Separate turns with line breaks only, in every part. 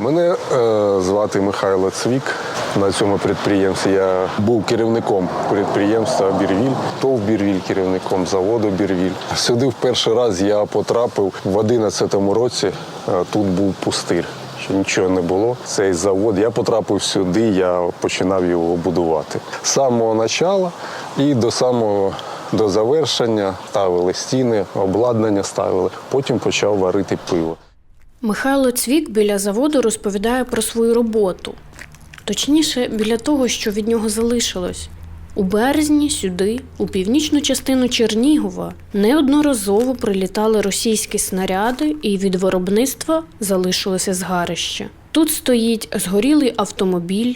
Мене е, звати Михайло Цвік. На цьому підприємстві я був керівником підприємства Бірвіль, ТОВ Бірвіль, керівником заводу Бірвіль. Сюди в перший раз я потрапив в 2011 році. Е, Тут був пустир. Ще нічого не було. Цей завод. Я потрапив сюди, я починав його будувати. З самого початку і до самого до завершення ставили стіни, обладнання ставили. Потім почав варити пиво.
Михайло Цвік біля заводу розповідає про свою роботу. Точніше, біля того, що від нього залишилось. У березні сюди, у північну частину Чернігова, неодноразово прилітали російські снаряди, і від виробництва залишилося згарище. Тут стоїть згорілий автомобіль.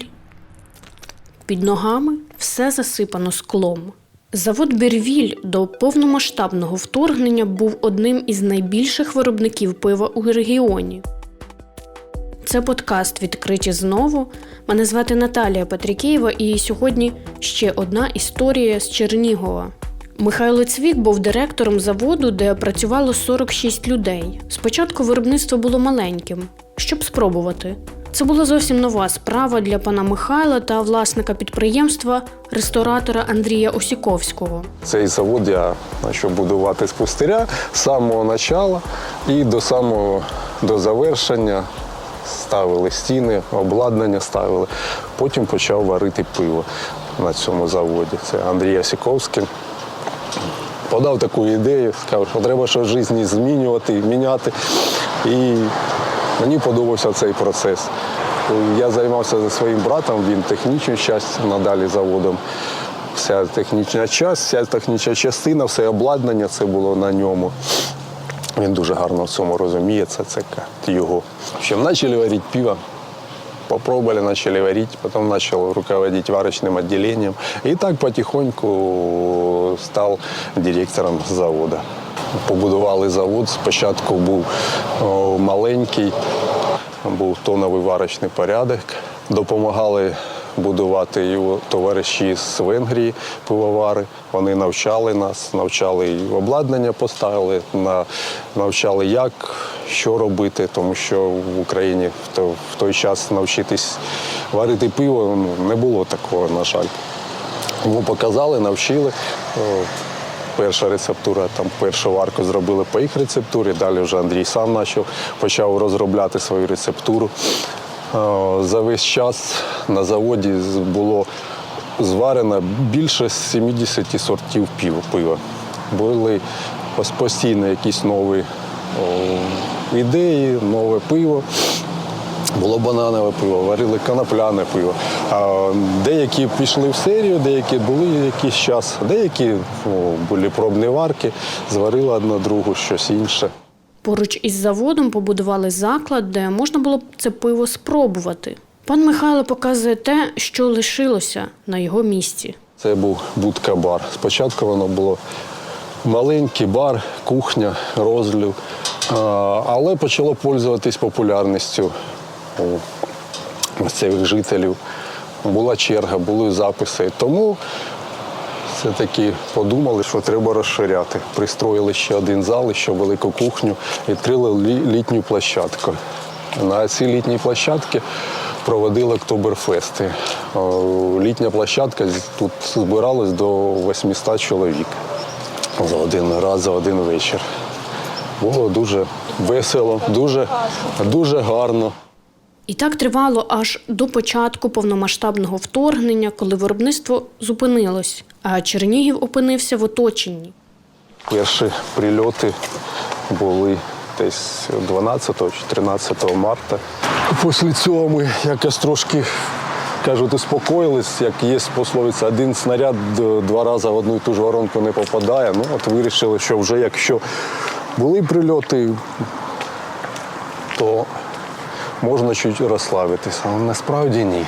Під ногами все засипано склом. Завод Бірвіль до повномасштабного вторгнення був одним із найбільших виробників пива у регіоні. Це подкаст відкриті знову. Мене звати Наталія Патрікєєва, і сьогодні ще одна історія з Чернігова. Михайло Цвік був директором заводу, де працювало 46 людей. Спочатку виробництво було маленьким, щоб спробувати. Це була зовсім нова справа для пана Михайла та власника підприємства, ресторатора Андрія Осіковського.
Цей завод я почав будувати з пустиря з самого початку і до самого до завершення ставили стіни, обладнання ставили. Потім почав варити пиво на цьому заводі. Це Андрій Осіковський. Подав таку ідею, сказав, що треба щось в житті змінювати, міняти. І мені подобався цей процес. Я займався зі своїм братом, він технічну частину надалі заводом. Вся технічна частина, вся технічна частина, все обладнання це було на ньому. Він дуже гарно в цьому розуміє, це, його. В почали варити пиво. Попробовали, начали варить, потом начал руководить варочным отделением. И так потихоньку стал директором завода. Побудували завод. Спочатку був маленький, був тоновий варочний порядок. Допомагали будувати його товариші з Венгрії, пивовари. Вони навчали нас, навчали і обладнання поставили, на- навчали, як, що робити, тому що в Україні в той час навчитись варити пиво ну, не було такого, на жаль. Тому показали, навчили. Перша рецептура, там першу варку зробили по їх рецептурі, далі вже Андрій сам почав, почав розробляти свою рецептуру. Е, За весь час на заводі було зварено більше 70 сортів пива. Були постійно якісь нові ідеї, нове пиво. Було бананове пиво, варили конопляне пиво. А деякі пішли в серію, деякі були якийсь час, деякі ну, були пробні варки, зварили одна другу щось інше.
Поруч із заводом побудували заклад, де можна було б це пиво спробувати. Пан Михайло показує те, що лишилося на його місці.
Це був будка-бар. Спочатку воно було маленький бар, кухня, розлив, А, але почало пользуватись популярністю у місцевих жителів. Була черга, були записи. Тому все-таки подумали, що треба розширяти. Пристроїли ще один зал, ще велику кухню, відкрили літню площадку. На цій літній площадці проводили октоберфести. Літня площадка тут збиралось до 800 чоловік за один раз, за один вечір. Було дуже весело, дуже, дуже гарно.
І так тривало аж до початку повномасштабного вторгнення, коли виробництво зупинилось, а Чернігів опинився в оточенні.
Перші прильоти були десь 12 чи 13 марта. Після цього ми якось трошки, кажуть, успокоїлись, як є пословиця, один снаряд два рази в одну і ту ж воронку не попадає. Ну, от вирішили, що вже якщо були прильоти, то можна чуть розслабитися. Але насправді ні.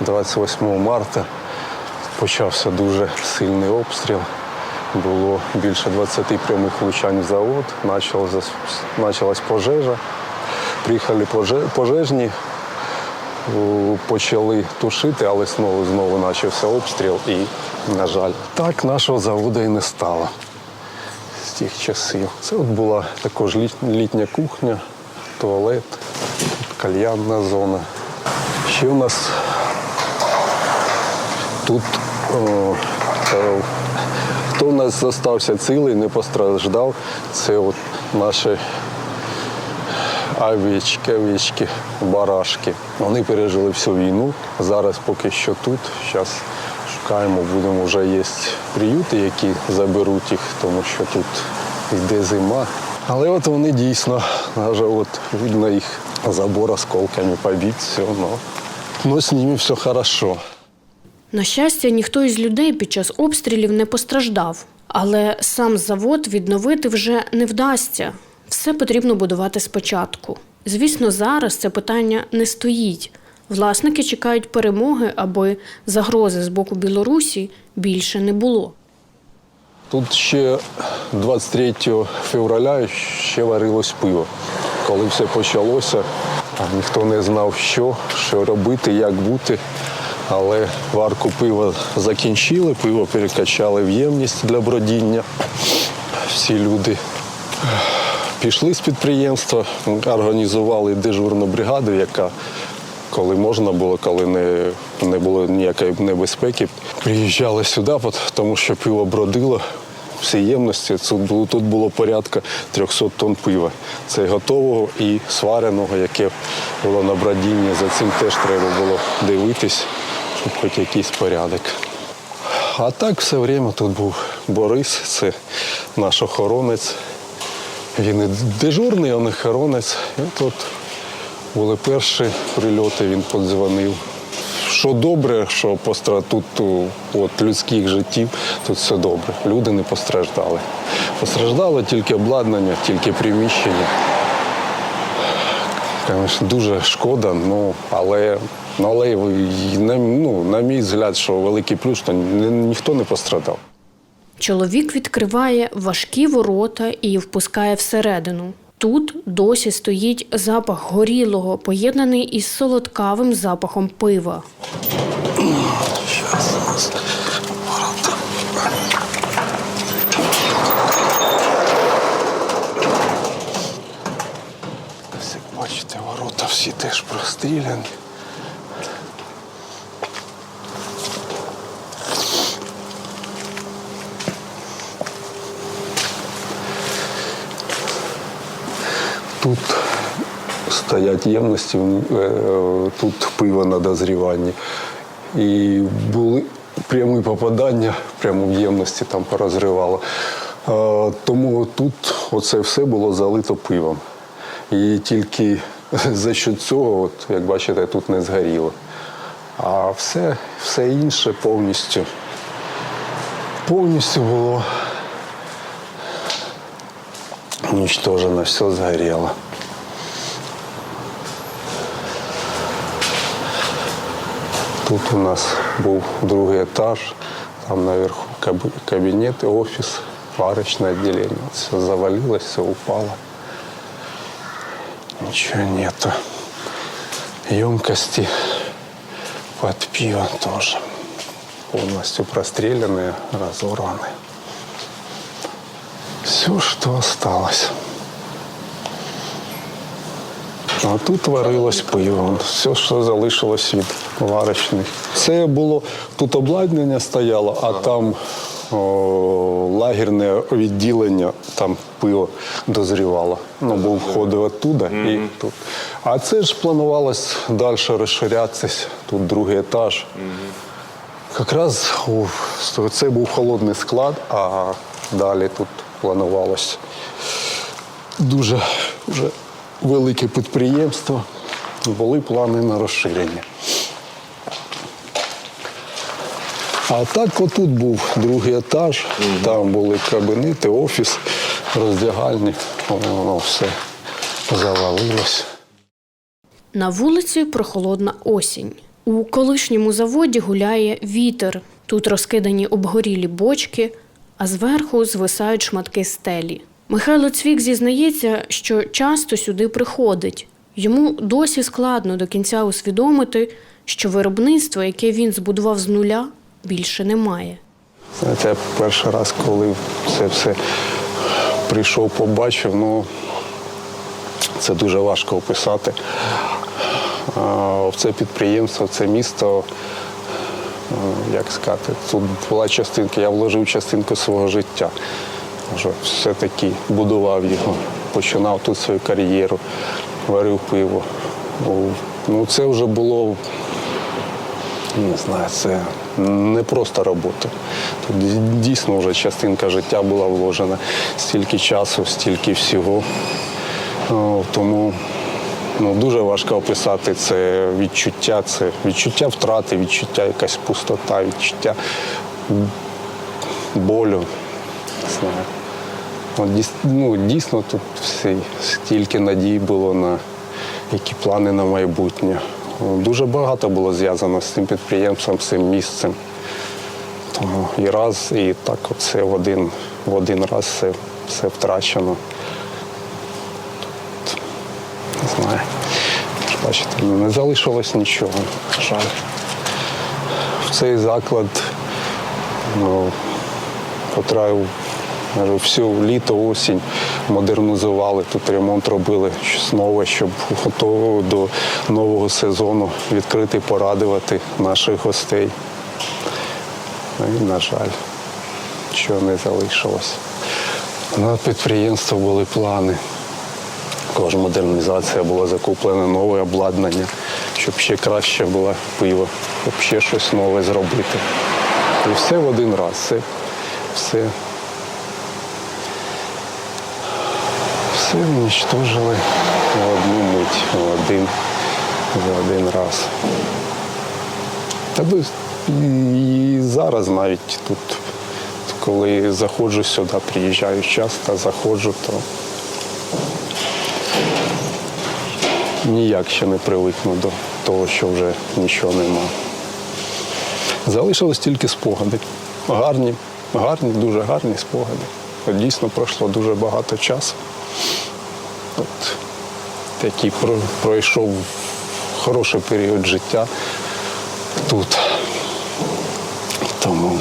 28 марта почався дуже сильний обстріл. Було більше 20 прямих влучань в завод, почалась, пожежа. Приїхали пожежні, почали тушити, але знову знову почався обстріл і, на жаль, так нашого заводу і не стало з тих часів. Це от була також літня кухня, туалет, кальянна зона. Ще у нас тут о, е, хто в нас залишився цілий, не постраждав, це от наші овечки, овечки, барашки. Вони пережили всю війну. Зараз поки що тут. Зараз шукаємо, будемо вже є приюти, які заберуть їх, тому що тут йде зима. Але от вони дійсно, от видно їх забор осколками побит, все, но, но з ними все хорошо.
На щастя, ніхто із людей під час обстрілів не постраждав, але сам завод відновити вже не вдасться. Все потрібно будувати спочатку. Звісно, зараз це питання не стоїть. Власники чекають перемоги, аби загрози з боку Білорусі більше не було.
Тут ще 23 февраля ще варилось пиво. Коли все почалося, ніхто не знав, що, що робити, як бути. Але варку пива закінчили, пиво перекачали в ємність для бродіння. Всі люди пішли з підприємства, організували дежурну бригаду, яка коли можна було, коли не, не було ніякої небезпеки, приїжджали сюди, тому що пиво бродило. Всі ємності тут було, тут було порядка 300 тонн пива. Це готового і свареного, яке було на бродінні. За цим теж треба було дивитись, щоб хоч якийсь порядок. А так все время тут був Борис, це наш охоронець. Він і дежурний, він охоронець. І тут були перші прильоти, він подзвонив. Що добре, що постра... тут от, людських життів, тут все добре. Люди не постраждали. Постраждало тільки обладнання, тільки приміщення. Дуже шкода, ну, але, ну, але ну, на мій взгляд, що великий плюс, що ні- ніхто не пострадав.
Чоловік відкриває важкі ворота і впускає всередину. Тут досі стоїть запах горілого, поєднаний із солодкавим запахом пива.
Як бачите, ворота всі теж простріляні. Тут стоять ємності, е, тут пиво на дозріванні. І були прямі попадання, прямо в ємності там порозривало. Тому тут оце все було залито пивом. І тільки за що цього, от, як бачите, тут не згоріло. А все, все інше повністю, повністю було уничтожено, все згоріло. Тут у нас був другий етаж, там наверху каб- кабінет, офіс, варочне відділення. Все завалилось, все упало. Ничего нету. Емкости под пиво тоже. Полностью простреленные, разорваны. Все, что осталось. А тут варилось пиво. Все, що залишилось від варочних. Це було тут обладнання стояло, а там о, лагерне відділення, там пиво дозрівало. Ну, був вход оттуда і тут. А це ж планувалось далі розширятися. Тут другий етаж. Якраз це був холодний склад, а далі тут планувалось дуже вже велике підприємство. Були плани на розширення. А так отут був другий етаж, там були кабінети, офіс, роздягальні, воно все завалилось.
На вулиці прохолодна осінь. У колишньому заводі гуляє вітер. Тут розкидані обгорілі бочки, а зверху звисають шматки стелі. Михайло Цвік зізнається, що часто сюди приходить. Йому досі складно до кінця усвідомити, що виробництво, яке він збудував з нуля, більше немає.
Я перший раз, коли це все прийшов, побачив, ну Це дуже важко описати. Це підприємство, це місто, як сказати, тут була частинка, я вложив частинку свого життя. Все-таки будував його, починав тут свою кар'єру, варив пиво. Ну, це вже було не знаю, це не просто робота. Тут дійсно вже частинка життя була вложена, стільки часу, стільки всього. Тому ну, дуже важко описати це відчуття, це відчуття втрати, відчуття якась пустота, відчуття болю. Не знаю. От, ну, дійсно тут всі, стільки надій було на які плани на майбутнє. Дуже багато було зв'язано з цим підприємством, з цим місцем. Тому і раз, і так оце в один, в один раз все, все втрачено. Тут, не знаю. ж Бачите, не залишилось нічого. Жаль. В цей заклад ну, потрапив всю літо, осінь модернізували, тут ремонт робили щось нове, щоб готово до нового сезону відкрити, порадувати наших гостей. Ну, І, на жаль, що не залишилось. На підприємство були плани. Також модернізація була закуплено нове обладнання, щоб ще краще було пиво, щоб ще щось нове зробити. І все в один раз. Все, все все уничтожили в одну мить, в один, в один раз. Та і зараз навіть тут, коли заходжу сюди, приїжджаю часто, заходжу, то ніяк ще не привикну до того, що вже нічого нема. Залишились тільки спогади. Гарні, гарні, дуже гарні спогади. Дійсно пройшло дуже багато часу. От, такий пройшов хороший період життя тут. Тому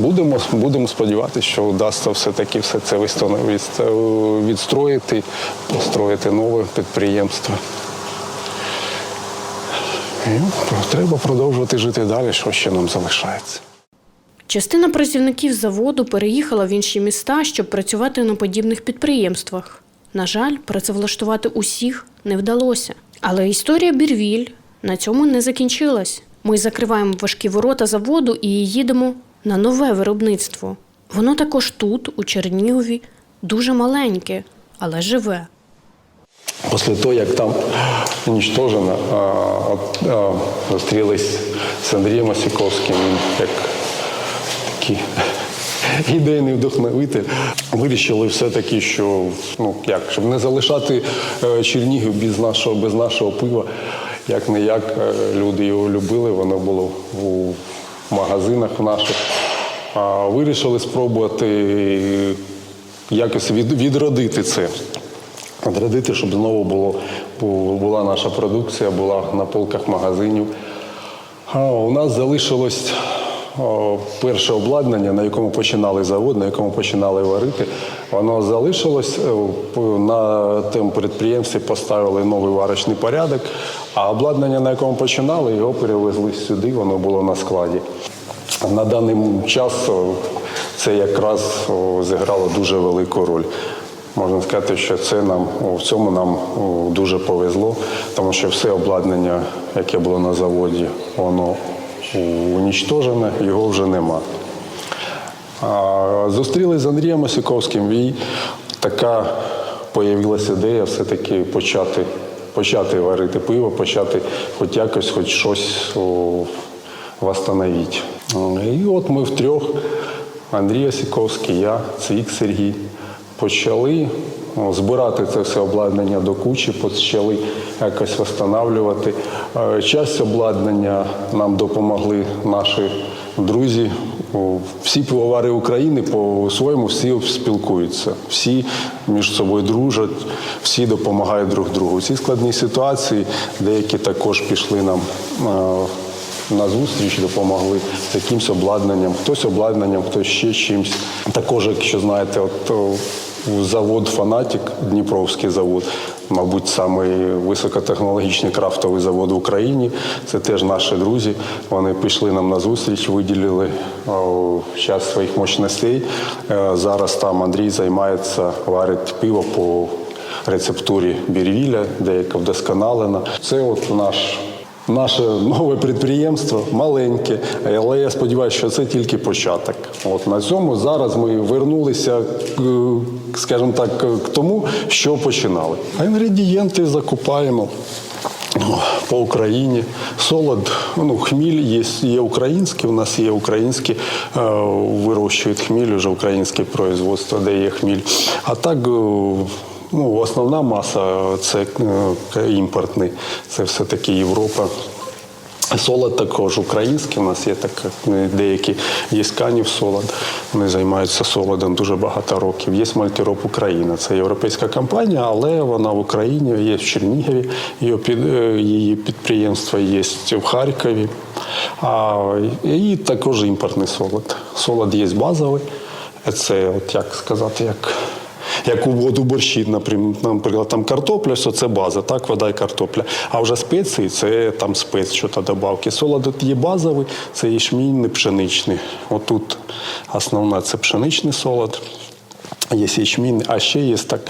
будемо, будемо сподіватися, що вдасться все-таки все це вистанов- відстроїти, построїти нове підприємство. І треба продовжувати жити далі, що ще нам залишається.
Частина працівників заводу переїхала в інші міста, щоб працювати на подібних підприємствах. На жаль, працевлаштувати усіх не вдалося. Але історія Бірвіль на цьому не закінчилась. Ми закриваємо важкі ворота заводу і їдемо на нове виробництво. Воно також тут, у Чернігові, дуже маленьке, але живе.
Після того, як там уничтожено, зустрілись з Андрієм Осіковським, він як такий ідейний вдохновитель. Вирішили все-таки, що ну як, щоб не залишати е, Чернігів без нашого, без нашого пива. Як не як люди його любили, воно було у магазинах наших. Вирішили спробувати якось відродити це. Відродити, щоб знову було, була наша продукція, була на полках магазинів. А у нас залишилось перше обладнання, на якому починали завод, на якому починали варити. Воно залишилось. Е, На тому підприємстві поставили новий варочний порядок, а обладнання, на якому починали, його перевезли сюди, воно було на складі. На даний час це якраз зіграло дуже велику роль. Можна сказати, що це нам в цьому нам дуже повезло, тому що все обладнання, яке було на заводі, воно унічтожене, його вже нема. А зустрілись з Андрієм Осіковським, і така появилася ідея все-таки почати, почати варити пиво, почати хоч якось, хоч щось о, восстановити. І от ми втрьох, Андрій Осіковський, я, Цвік Сергій, почали збирати це все обладнання до кучі, почали якось встановлювати. Е, Часть обладнання нам допомогли наші друзі. Всі пивовари України по-своєму всі спілкуються, всі між собою дружать, всі допомагають друг другу. У цій складній ситуації деякі також пішли нам е, на зустріч, допомогли з якимось обладнанням, хтось обладнанням, хтось ще чимось. Також, якщо знаєте, от завод Фанатік, Дніпровський завод, мабуть, самий високотехнологічний крафтовий завод в Україні. Це теж наші друзі. Вони пішли нам на зустріч, виділили час своїх мощностей. Е, Зараз там Андрій займається, варить пиво по рецептурі Бірвіля, деяка вдосконалена. Це от наш. Наше нове підприємство маленьке, але я сподіваюся, що це тільки початок. От на цьому зараз ми вернулися, е, скажімо так, к тому, що починали. А інгредієнти закупаємо по Україні. Солод, ну, хміль є, є український, у нас є українські, е, вирощують хміль, вже українське производство, де є хміль. А так. Ну, основна маса це е, імпортний, це все-таки Європа. Солод також український. У нас є так, е, деякі є канів солод. Вони займаються солодом дуже багато років. Є Мальтіроп Україна. Це європейська компанія, але вона в Україні, є в Чернігові, е, її підприємство є в Харкові. А, і також імпортний солод. Солод є базовий. Це, от як сказати, як як у воду борщі, наприклад, там картопля, що це база, так, вода і картопля. А вже спеції це там спец, що то добавки. Солод є базовий, це ячмінний, пшеничний. Отут основна це пшеничний солод, є ячмінний, а ще є так,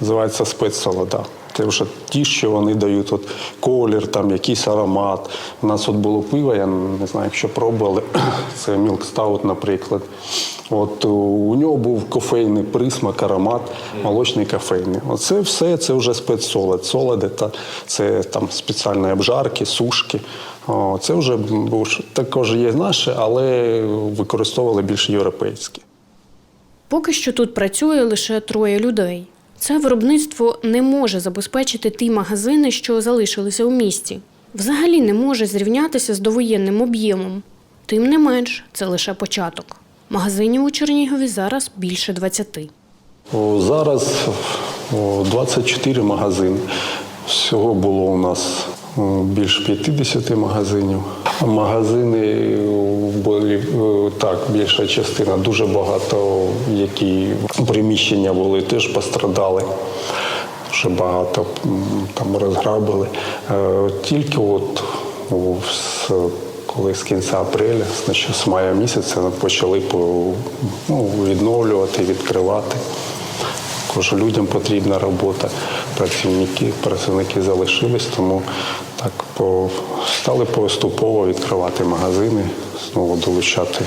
називається спецсолода. Це вже ті, що вони дають от колір, там якийсь аромат. У нас от було пиво, я не знаю, якщо пробували. Це Stout, наприклад. От у- у нього був кофейний присмак, аромат, молочний кофейний. Оце все це вже спецсолод. Солоди та це там спеціальні обжарки, сушки. О, це вже також є наше, але використовували більш європейські.
Поки що тут працює лише троє людей. Це виробництво не може забезпечити ті магазини, що залишилися у місті. Взагалі не може зрівнятися з довоєнним об'ємом. Тим не менш, це лише початок. Магазинів у Чернігові зараз більше 20.
Зараз 24 магазини. Всього було у нас о, більш 50 магазинів. Магазини були так, більша частина, дуже багато, які приміщення були, теж пострадали. Дуже багато там розграбили. Е, Тільки от коли з кінця апреля, значить з мая місяця почали ну, відновлювати, відкривати. Також людям потрібна робота, працівники, працівники залишились, тому так по, стали поступово відкривати магазини, знову долучати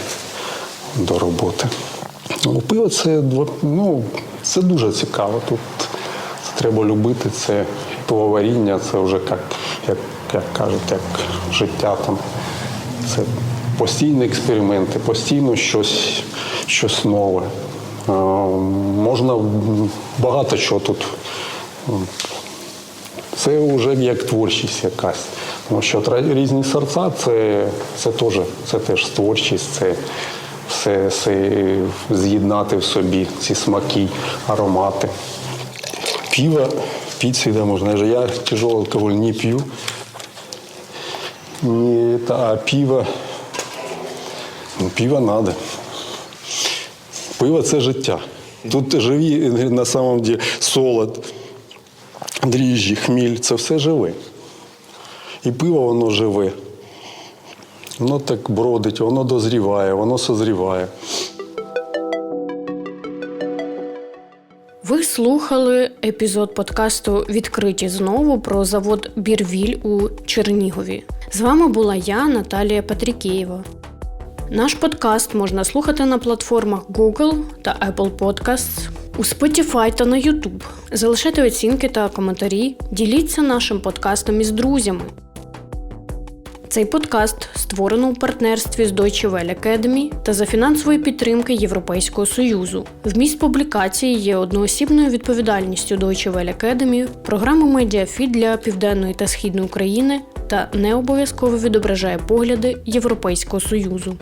до роботи. Ну, пиво це, ну, це дуже цікаво. Тут це треба любити, це пивоваріння, це вже як, як, як кажуть, як життя там. Це постійні експерименти, постійно щось, щось нове. Можна багато чого тут. Це вже як творчість якась. Тому що різні серця це, це, теж, це теж творчість, це все, все з'єднати в собі, ці смаки, аромати. Пиво пить всегда я тяжелый алкоголь не пью. Не это, а пиво. Ну, пиво надо. Пиво це життя. Тут живі на самом деле солод, дріжджі, хміль це все живе. І пиво воно живе. Воно так бродить, воно дозріває, воно созріває.
Ви слухали епізод подкасту Відкриті знову про завод Бірвіль у Чернігові. З вами була я, Наталія Патрікєєва. Наш подкаст можна слухати на платформах Google та Apple Podcasts, у Spotify та на YouTube. Залишайте оцінки та коментарі, діліться нашим подкастом із друзями. Цей подкаст створено у партнерстві з Deutsche Welle Academy та за фінансової підтримки Європейського Союзу. Вміст публікації є одноосібною відповідальністю Deutsche Welle Academy, програми медіафід для Південної та Східної України та не обов'язково відображає погляди Європейського Союзу.